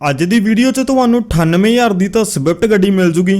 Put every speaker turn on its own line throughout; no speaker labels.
ਅੱਜ ਦੀ ਵੀਡੀਓ 'ਚ ਤੁਹਾਨੂੰ 98000 ਦੀ ਤਾਂ ਸਵਿਫਟ ਗੱਡੀ ਮਿਲ ਜੂਗੀ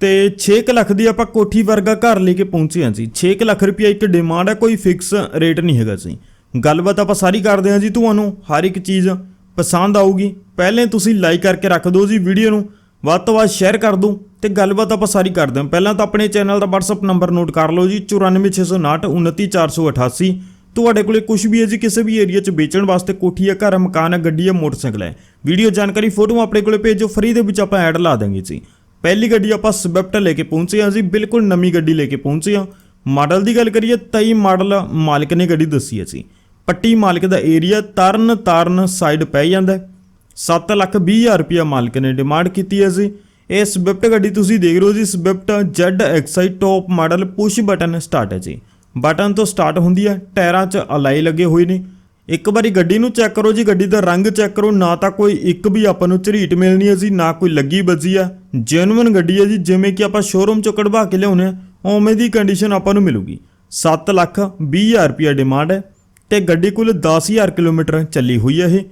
ਤੇ 6 ਲੱਖ ਦੀ ਆਪਾਂ ਕੋਠੀ ਵਰਗਾ ਘਰ ਲੈ ਕੇ ਪਹੁੰਚੇ ਹਾਂ ਜੀ। 6 ਲੱਖ ਰੁਪਇਆ ਇੱਕ ਡਿਮਾਂਡ ਹੈ, ਕੋਈ ਫਿਕਸ ਰੇਟ ਨਹੀਂ ਹੈਗਾ ਜੀ। ਗੱਲਬਾਤ ਆਪਾਂ ਸਾਰੀ ਕਰਦੇ ਹਾਂ ਜੀ ਤੁਹਾਨੂੰ, ਹਰ ਇੱਕ ਚੀਜ਼ ਪਸੰਦ ਆਊਗੀ। ਪਹਿਲੇ ਤੁਸੀਂ ਲਾਈਕ ਕਰਕੇ ਰੱਖ ਦਿਓ ਜੀ ਵੀਡੀਓ ਨੂੰ, ਵੱਧ ਤੋਂ ਵੱਧ ਸ਼ੇਅਰ ਕਰ ਦਿਓ ਤੇ ਗੱਲਬਾਤ ਆਪਾਂ ਸਾਰੀ ਕਰਦੇ ਹਾਂ। ਪਹਿਲਾਂ ਤਾਂ ਆਪਣੇ ਚੈਨਲ ਦਾ WhatsApp ਨੰਬਰ ਨੋਟ ਕਰ ਲਓ ਜੀ 94659 29488 ਤੁਹਾਡੇ ਕੋਲੇ ਕੁਝ ਵੀ ਹੈ ਜੀ, ਕਿਸੇ ਵੀ ਏਰੀਆ 'ਚ ਵੇਚਣ ਵਾਸਤੇ ਕੋਠੀ ਹੈ, ਘਰ ਹੈ ਮਕਾਨ ਹੈ, ਗੱਡੀ ਹੈ, ਮੋਟਰਸਾਈਕਲ ਹੈ। ਵੀਡੀਓ ਜਾਣਕਾਰੀ ਫੋਟੋ ਆਪਣੇ ਕੋਲੇ ਭੇਜੋ ਫਰੀ ਦੇ ਵਿੱਚ ਆਪਾਂ ਐਡ ਲਾ ਦਾਂਗੇ ਜੀ। ਪਹਿਲੀ ਗੱਡੀ ਆਪਾਂ ਸਵਿਫਟ ਲੈ ਕੇ ਪਹੁੰਚੇ ਹਾਂ ਜੀ, ਬਿਲਕੁਲ ਨਵੀਂ ਗੱਡੀ ਲੈ ਕੇ ਪਹੁੰਚੇ ਹਾਂ। ਮਾਡਲ ਦੀ ਗੱਲ ਕਰੀਏ 23 ਮਾਡਲ ਮਾਲਕ ਨੇ ਗੱਡੀ ਦੱਸੀ ਹੈ ਜੀ। ਪੱਟੀ ਮਾਲਕ ਦਾ ਏਰੀਆ ਤਰਨ ਤਾਰਨ ਸਾਈਡ ਪੈ ਜਾਂਦਾ ਹੈ। 7 ਲੱਖ 20 ਹਜ਼ਾਰ ਰੁਪਇਆ ਮਾਲਕ ਨੇ ਡਿਮਾਂਡ ਕੀਤੀ ਹੈ ਜੀ। ਇਹ ਸਵਿਫਟ ਗੱਡੀ ਤੁਸੀਂ ਦੇਖ ਰਹੇ ਹੋ ਜੀ Swift ZXi top model push button start ਹੈ ਜੀ। ਬਟਨ ਤੋਂ ਸਟਾਰਟ ਹੁੰਦੀ ਹੈ, ਟਾਇਰਾਂ 'ਚ ਅਲਾਈ ਲੱਗੇ ਹੋਏ ਨੇ। ਇੱਕ ਵਾਰੀ ਗੱਡੀ ਨੂੰ ਚੈੱਕ ਕਰੋ ਜੀ, ਗੱਡੀ ਦਾ ਰੰਗ ਚੈੱਕ ਕਰੋ, ਨਾ ਤਾਂ ਕੋਈ ਇੱਕ ਵੀ ਆਪਾਂ ਨੂੰ ਝਰੀਟ ਮਿਲਣੀ ਹੈ ਜੀ, ਨਾ ਕੋਈ ਲੱਗੀ ਵੱਜੀ ਆ। ਜੈਨੂਇਨ ਗੱਡੀ ਹੈ ਜੀ, ਜਿਵੇਂ ਕਿ ਆਪਾਂ ਸ਼ੋਰੂਮ 'ਚੋਂ ਕਢਵਾ ਕੇ ਲਿਆਉਨੇ ਆ ਉਵੇਂ ਦੀ ਕੰਡੀਸ਼ਨ ਆਪਾਂ ਨੂੰ ਮਿਲੂਗੀ। 7 ਲੱਖ 20 ਹਜ਼ਾਰ ਰੁਪਇਆ ਡਿਮਾਂਡ ਹੈ ਤੇ ਗੱਡੀ ਕੁੱਲ 10000 ਕਿਲੋਮੀਟਰ ਚੱਲੀ ਹੋਈ ਹੈ ਇਹ।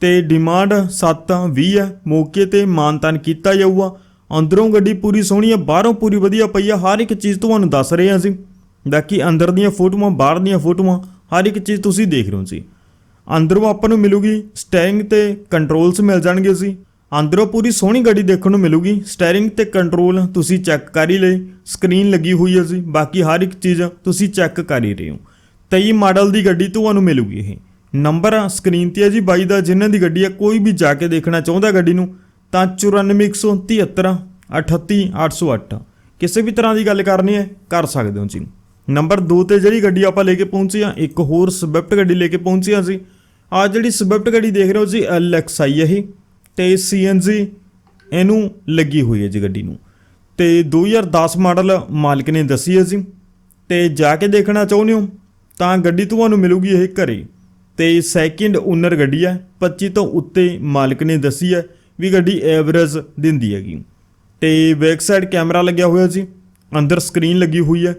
ਤੇ ਡਿਮਾਂਡ 7 20 ਹੈ, ਮੌਕੇ ਤੇ ਮਾਨਤਾਨ ਕੀਤਾ ਜਾਊਗਾ। ਅੰਦਰੋਂ ਗੱਡੀ ਪੂਰੀ ਸੋਹਣੀ ਹੈ, ਬਾਹਰੋਂ ਪੂਰੀ ਵਧੀਆ ਪਈ ਹੈ, ਹਰ ਇੱਕ ਚੀਜ਼ ਤੁਹਾਨੂੰ ਦੱਸ ਰਹੇ ਹਾਂ ਅਸੀਂ। ਬਾਕੀ ਅੰਦਰ ਦੀਆਂ ਫੋਟੋਆਂ, ਬਾਹਰ ਦੀਆਂ ਫੋਟੋਆਂ, ਹਰ ਇੱਕ ਚੀਜ਼ ਤੁਸੀਂ ਦੇਖ ਰਹੇ ਹੋ ਜੀ। ਅੰਦਰੋਂ ਆਪਾਂ ਨੂੰ ਮਿਲੂਗੀ ਸਟੀਅਰਿੰਗ ਤੇ ਕੰਟਰੋਲਸ ਮਿਲ ਜਾਣਗੇ ਜੀ। ਅੰਦਰੋਂ ਪੂਰੀ ਸੋਹਣੀ ਗੱਡੀ ਦੇਖਣ ਨੂੰ ਮਿਲੂਗੀ ਸਟੀਅਰਿੰਗ ਤੇ ਕੰਟਰੋਲ ਤੁਸੀਂ ਚੈੱਕ ਕਰ ਹੀ ਲਈ ਸਕਰੀਨ ਲੱਗੀ ਹੋਈ ਹੈ ਜੀ। ਬਾਕੀ ਹਰ ਇੱਕ ਚੀਜ਼ ਤੁਸੀਂ ਚੈੱਕ ਕਰ ਹੀ ਰਹੇ ਹੋ। 23 ਮਾਡਲ ਦੀ ਗੱਡੀ ਤੁਹਾਨੂੰ ਮਿਲੂਗੀ ਇਹ। ਨੰਬਰ ਸਕਰੀਨ ਤੇ ਹੈ ਜੀ, ਬਾਈ ਦਾ, ਜਿਨ੍ਹਾਂ ਦੀ ਗੱਡੀ ਹੈ, ਕੋਈ ਵੀ ਜਾ ਕੇ ਦੇਖਣਾ ਚਾਹੁੰਦਾ ਗੱਡੀ ਨੂੰ, ਤਾਂ 94173 38808 ਕਿਸੇ ਵੀ ਤਰ੍ਹਾਂ ਦੀ ਗੱਲ ਕਰਨੀ ਹੈ, ਕਰ ਸਕਦੇ ਹੋ ਜੀ। ਨੰਬਰ 2 ਤੇ ਜਿਹੜੀ ਗੱਡੀ ਆਪਾਂ ਲੈ ਕੇ ਪਹੁੰਚੇ ਆ ਇੱਕ ਹੋਰ ਸਵਿਫਟ ਗੱਡੀ ਲੈ ਕੇ ਪਹੁੰਚੇ ਆ ਸੀ ਆ ਜਿਹੜੀ ਸਵਿਫਟ ਗੱਡੀ ਦੇਖ ਰਹੇ ਹੋ ਜੀ LXi ਹੈ ਇਹ। ਤੇ CNG ਇਹਨੂੰ ਲੱਗੀ ਹੋਈ ਹੈ ਜੀ ਗੱਡੀ ਨੂੰ। ਤੇ 2010 ਮਾਡਲ ਮਾਲਕ ਨੇ ਦੱਸੀ ਹੈ ਜੀ। ਤੇ ਜਾ ਕੇ ਦੇਖਣਾ ਚਾਹੁੰਦੇ ਹੋ, ਤਾਂ ਗੱਡੀ ਤੁਹਾਨੂੰ ਮਿਲੂਗੀ ਇਹ ਘਰੇ। ਤੇ ਸੈਕਿੰਡ ਓਨਰ ਗੱਡੀ ਹੈ 25 ਤੋਂ ਉੱਤੇ ਮਾਲਕ ਨੇ ਦੱਸੀ ਹੈ ਵੀ ਗੱਡੀ ਐਵਰੇਜ ਦਿੰਦੀ ਹੈਗੀ। ਤੇ ਬੈਕ ਸਾਈਡ ਕੈਮਰਾ ਲੱਗਿਆ ਹੋਇਆ ਜੀ, ਅੰਦਰ ਸਕਰੀਨ ਲੱਗੀ ਹੋਈ ਹੈ।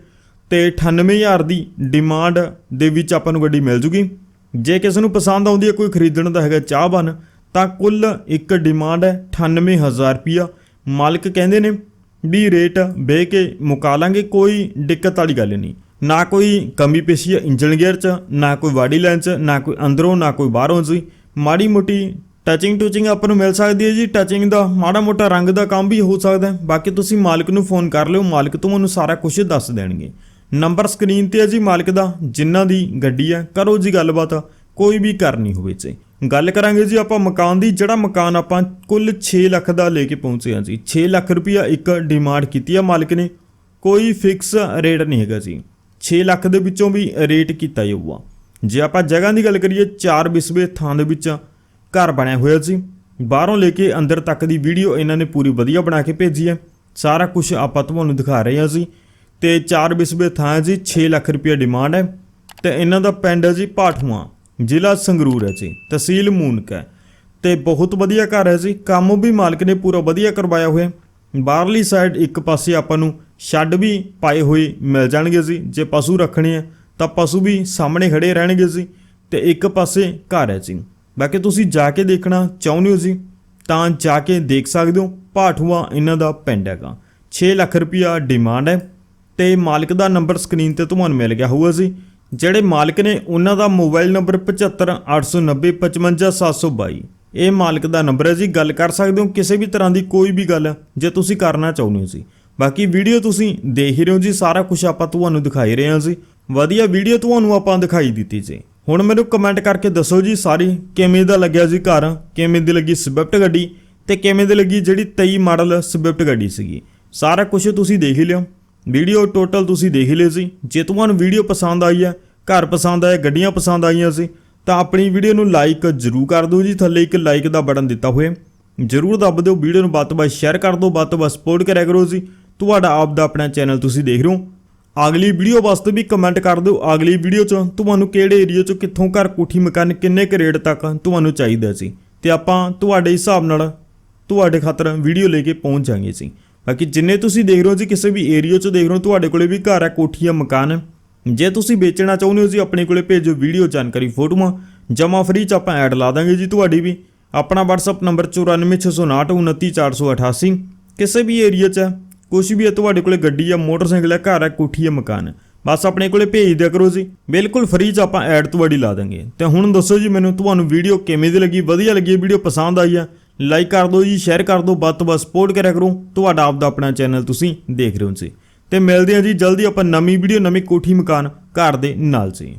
ਤੇ 98000 ਦੀ ਡਿਮਾਂਡ ਦੇ ਵਿੱਚ ਆਪਾਂ ਨੂੰ ਗੱਡੀ ਮਿਲ ਜੂਗੀ। ਜੇ ਕਿਸੇ ਨੂੰ ਪਸੰਦ ਆਉਂਦੀ ਹੈ ਕੋਈ ਖਰੀਦਣ ਦਾ ਹੈਗਾ ਚਾਹਵਾਨ ਤਾਂ ਕੁੱਲ ਇੱਕ ਡਿਮਾਂਡ ਹੈ 98000 ਰੁਪਿਆ ਮਾਲਕ ਕਹਿੰਦੇ ਨੇ ਵੀ ਰੇਟ ਬਹਿ ਕੇ ਮੁਕਾ ਲਾਂਗੇ, ਕੋਈ ਦਿੱਕਤ ਵਾਲੀ ਗੱਲ ਨਹੀਂ। ਨਾ ਕੋਈ ਕਮੀ ਪੇਸ਼ੀ ਹੈ ਇੰਜਨ ਗੇਅਰ 'ਚ, ਨਾ ਕੋਈ ਬਾਡੀ ਲਾਈਨ 'ਚ, ਨਾ ਕੋਈ ਅੰਦਰੋਂ, ਨਾ ਕੋਈ ਬਾਹਰੋਂ ਜੀ। ਮਾੜੀ ਮੋਟੀ ਟੱਚਿੰਗ ਟੂਚਿੰਗ ਆਪਾਂ ਨੂੰ ਮਿਲ ਸਕਦੀ ਹੈ ਜੀ। ਟੱਚਿੰਗ ਦਾ ਮਾੜਾ ਮੋਟਾ ਰੰਗ ਦਾ ਕੰਮ ਵੀ ਹੋ ਸਕਦਾ ਹੈ। ਬਾਕੀ ਤੁਸੀਂ ਮਾਲਕ ਨੂੰ ਫੋਨ ਕਰ ਲਿਓ, ਮਾਲਕ ਤੁਹਾਨੂੰ ਸਾਰਾ ਕੁਝ ਦੱਸ ਦੇਣਗੇ। ਨੰਬਰ ਸਕਰੀਨ ਤੇ ਹੈ ਜੀ ਮਾਲਕ ਦਾ, ਜਿਨ੍ਹਾਂ ਦੀ ਗੱਡੀ ਹੈ, ਕਰੋ ਜੀ ਗੱਲਬਾਤ, ਕੋਈ ਵੀ ਕਰਨੀ ਹੋਵੇ ਜੀ ਗੱਲ ਕਰਾਂਗੇ ਜੀ ਆਪਾਂ ਮਕਾਨ ਦੀ, ਜਿਹੜਾ ਮਕਾਨ ਆਪਾਂ ਕੁੱਲ 6 ਲੱਖ ਦਾ ਲੈ ਕੇ ਪਹੁੰਚੇ ਹਾਂ ਜੀ। 6 ਲੱਖ ਰੁਪਇਆ ਇੱਕ ਡਿਮਾਂਡ ਕੀਤੀ ਆ ਮਾਲਕ ਨੇ। ਕੋਈ ਫਿਕਸ ਰੇਟ ਨਹੀਂ ਹੈਗਾ ਜੀ। 6 ਲੱਖ ਦੇ ਵਿੱਚੋਂ ਵੀ ਰੇਟ ਕੀਤਾ ਜਾਊਗਾ। ਜੇ ਆਪਾਂ ਜਗ੍ਹਾ ਦੀ ਗੱਲ ਕਰੀਏ 4 ਬਿਸਵੇ ਥਾਂ ਦੇ ਵਿੱਚ ਘਰ ਬਣਿਆ ਹੋਇਆ ਸੀ ਬਾਹਰੋਂ ਲੈ ਕੇ ਅੰਦਰ ਤੱਕ ਦੀ ਵੀਡੀਓ ਇਹਨਾਂ ਨੇ ਪੂਰੀ ਵਧੀਆ ਬਣਾ ਕੇ ਭੇਜੀ ਹੈ। ਸਾਰਾ ਕੁਝ ਆਪਾਂ ਤੁਹਾਨੂੰ ਦਿਖਾ ਰਹੇ ਹਾਂ ਜੀ। ਤੇ 4 ਬਿਸਵੇ ਥਾਂ ਹੈ ਜੀ 6 ਲੱਖ ਰੁਪਏ ਡਿਮਾਂਡ ਹੈ ਤੇ ਇਹਨਾਂ ਦਾ ਪਿੰਡ ਹੈ ਜੀ ਪਾਠੂਆਂ, ਜ਼ਿਲ੍ਹਾ ਸੰਗਰੂਰ ਹੈ ਜੀ, ਤਹਿਸੀਲ ਮੂਨਕ ਹੈ। ਤੇ ਬਹੁਤ ਵਧੀਆ ਘਰ ਹੈ ਜੀ, ਕੰਮ ਵੀ ਮਾਲਕ ਨੇ ਪੂਰਾ ਵਧੀਆ ਕਰਵਾਇਆ ਹੋਇਆ ਬਾਹਰਲੀ ਸਾਈਡ ਇੱਕ ਪਾਸੇ ਆਪਾਂ ਨੂੰ ਸ਼ੈੱਡ ਵੀ ਪਾਏ ਹੋਏ ਮਿਲ ਜਾਣਗੇ ਜੀ, ਜੇ ਪਸ਼ੂ ਰੱਖਣੇ ਆ ਤਾਂ ਪਸ਼ੂ ਵੀ ਸਾਹਮਣੇ ਖੜੇ ਰਹਿਣਗੇ ਜੀ ਤੇ ਇੱਕ ਪਾਸੇ ਘਰ ਹੈ ਜੀ। ਬਾਕੀ ਤੁਸੀਂ ਜਾ ਕੇ ਦੇਖਣਾ ਚਾਹੁੰਦੇ ਹੋ ਜੀ, ਤਾਂ ਜਾ ਕੇ ਦੇਖ ਸਕਦੇ ਹੋ ਭਾਠੂਆ ਇਹਨਾਂ ਦਾ ਪਿੰਡ ਹੈਗਾ। 6 ਲੱਖ ਰੁਪਿਆ ਡਿਮਾਂਡ ਹੈ। ਤੇ ਮਾਲਕ ਦਾ ਨੰਬਰ ਸਕਰੀਨ ਤੇ ਤੁਹਾਨੂੰ ਮਿਲ ਗਿਆ ਹੋਊਗਾ ਜੀ। ਜਿਹੜੇ ਮਾਲਕ ਨੇ ਉਹਨਾਂ ਦਾ ਮੋਬਾਈਲ ਨੰਬਰ 7589055722 ਇਹ ਮਾਲਕ ਦਾ ਨੰਬਰ ਹੈ ਜੀ। ਗੱਲ ਕਰ ਸਕਦੇ ਹੋ ਕਿਸੇ ਵੀ ਤਰ੍ਹਾਂ ਦੀ ਕੋਈ ਵੀ ਗੱਲ ਜੇ ਤੁਸੀਂ ਕਰਨਾ ਚਾਹੁੰਦੇ ਹੋ ਜੀ। ਬਾਕੀ ਵੀਡੀਓ ਤੁਸੀਂ ਦੇਖ ਹੀ ਰਹੇ ਹੋ ਜੀ। ਸਾਰਾ ਕੁਝ ਆਪਾਂ ਤੁਹਾਨੂੰ ਦਿਖਾਈ ਰਹੇ ਹਾਂ ਜੀ। ਵਧੀਆ ਵੀਡੀਓ ਤੁਹਾਨੂੰ ਆਪਾਂ ਦਿਖਾਈ ਦਿੱਤੀ ਜੀ। ਹੁਣ ਮੈਨੂੰ ਕਮੈਂਟ ਕਰਕੇ ਦੱਸੋ ਜੀ ਸਾਰੀ ਕਿਵੇਂ ਦਾ ਲੱਗਿਆ ਜੀ ਘਰ? ਕਿਵੇਂ ਦੀ ਲੱਗੀ ਸਵਿਫਟ ਗੱਡੀ? ਤੇ ਕਿਵੇਂ ਦੀ ਲੱਗੀ ਜਿਹੜੀ 23 ਮਾਡਲ ਸਵਿਫਟ ਗੱਡੀ ਸੀਗੀ? ਸਾਰਾ ਕੁਝ ਤੁਸੀਂ ਦੇਖ ਹੀ ਲਿਓ। ਵੀਡੀਓ ਟੋਟਲ ਤੁਸੀਂ ਦੇਖ ਹੀ ਲਈ ਸੀ ਜੇ ਤੁਹਾਨੂੰ ਵੀਡੀਓ ਪਸੰਦ ਆਈ ਹੈ, ਘਰ ਪਸੰਦ ਆਇਆ ਗੱਡੀਆਂ ਪਸੰਦ ਆਈਆਂ ਸੀ, ਤਾਂ ਆਪਣੀ ਵੀਡੀਓ ਨੂੰ ਲਾਈਕ ਜ਼ਰੂਰ ਕਰ ਦਿਓ ਜੀ। ਥੱਲੇ ਇੱਕ ਲਾਈਕ ਦਾ ਬਟਨ ਦਿੱਤਾ ਹੋਇਆ ਜ਼ਰੂਰ ਦੱਬ ਦਿਓ, ਵੀਡੀਓ ਨੂੰ ਵੱਧ ਤੋਂ ਵੱਧ ਸ਼ੇਅਰ ਕਰ ਦਿਓ, ਵੱਧ ਤੋਂ ਵੱਧ ਸਪੋਰਟ ਕਰਿਆ ਕਰੋ ਜੀ। ਤੁਹਾਡਾ ਆਪ ਦਾ ਆਪਣਾ ਚੈਨਲ ਤੁਸੀਂ ਦੇਖ ਰਹੇ ਹੋ। ਅਗਲੀ ਵੀਡੀਓ ਵਾਸਤੇ ਵੀ ਕਮੈਂਟ ਕਰ ਦਿਓ। ਅਗਲੀ ਵੀਡੀਓ 'ਚ ਤੁਹਾਨੂੰ ਕਿਹੜੇ ਏਰੀਆ 'ਚ ਕਿੱਥੋਂ ਘਰ ਕੋਠੀ ਮਕਾਨ ਕਿੰਨੇ ਕੁ ਰੇਟ ਤੱਕ ਤੁਹਾਨੂੰ ਚਾਹੀਦਾ ਸੀ। ਤੇ ਆਪਾਂ ਤੁਹਾਡੇ ਹਿਸਾਬ ਨਾਲ ਤੁਹਾਡੇ ਖਾਤਰ ਵੀਡੀਓ ਲੈ ਕੇ ਪਹੁੰਚ ਜਾਾਂਗੇ ਸੀ ਬਾਕੀ ਜਿੰਨੇ ਤੁਸੀਂ ਦੇਖ ਰਹੇ ਹੋ ਜੀ, ਕਿਸੇ ਵੀ ਏਰੀਆ 'ਚ ਦੇਖ ਰਹੇ ਹੋ, ਤੁਹਾਡੇ ਕੋਲੇ ਵੀ ਘਰ ਹੈ ਕੋਠੀ ਮਕਾਨ। ਹੈ ਜੇ ਤੁਸੀਂ ਵੇਚਣਾ ਚਾਹੁੰਦੇ ਹੋ ਜੀ, ਆਪਣੇ ਕੋਲੇ ਭੇਜੋ ਵੀਡੀਓ ਜਾਣਕਾਰੀ ਫੋਟੋਆਂ। ਜਮਾ ਫ੍ਰੀ 'ਚ ਆਪਾਂ ਐਡ ਲਾ ਦਾਂਗੇ ਜੀ ਤੁਹਾਡੀ ਵੀ। ਆਪਣਾ WhatsApp ਨੰਬਰ 9469299488 ਕਿਸੇ ਵੀ ਏਰੀਆ 'ਚ ਹੈ ਕੁਝ ਵੀ ਹੈ ਤੁਹਾਡੇ ਕੋਲੇ ਗੱਡੀ ਆ, ਮੋਟਰਸਾਈਕਲ ਹੈ ਘਰ ਹੈ ਕੋਠੀ ਹੈ ਮਕਾਨ। ਬਸ ਆਪਣੇ ਕੋਲੇ ਭੇਜ ਦਿਆ ਕਰੋ ਜੀ। ਬਿਲਕੁਲ ਫ੍ਰੀ 'ਚ ਆਪਾਂ ਐਡ ਤੁਹਾਡੀ ਲਾ ਦਾਂਗੇ। ਤੇ ਹੁਣ ਦੱਸੋ ਜੀ, ਮੈਨੂੰ ਤੁਹਾਨੂੰ ਵੀਡੀਓ ਕਿਵੇਂ ਦੀ ਲੱਗੀ? ਵਧੀਆ ਲੱਗੀ? ਵੀਡੀਓ ਪਸੰਦ ਆਈ ਆ? ਲਾਈਕ ਕਰ ਦਿਓ ਜੀ ਸ਼ੇਅਰ ਕਰ ਦਿਓ, ਵੱਧ ਤੋਂ ਵੱਧ ਸਪੋਰਟ ਕਰਿਆ ਕਰੋ। ਤੁਹਾਡਾ ਆਪਦਾ ਆਪਣਾ ਚੈਨਲ ਤੁਸੀਂ ਦੇਖ ਰਹੇ ਹੋ ਜੀ। ਤੇ ਮਿਲਦੇ ਹਾਂ ਜੀ, ਜਲਦੀ ਆਪਾਂ ਨਵੀਂ ਵੀਡੀਓ ਨਵੀਂ ਕੋਠੀ ਮਕਾਨ ਘਰ ਦੇ ਨਾਲ ਜੀ।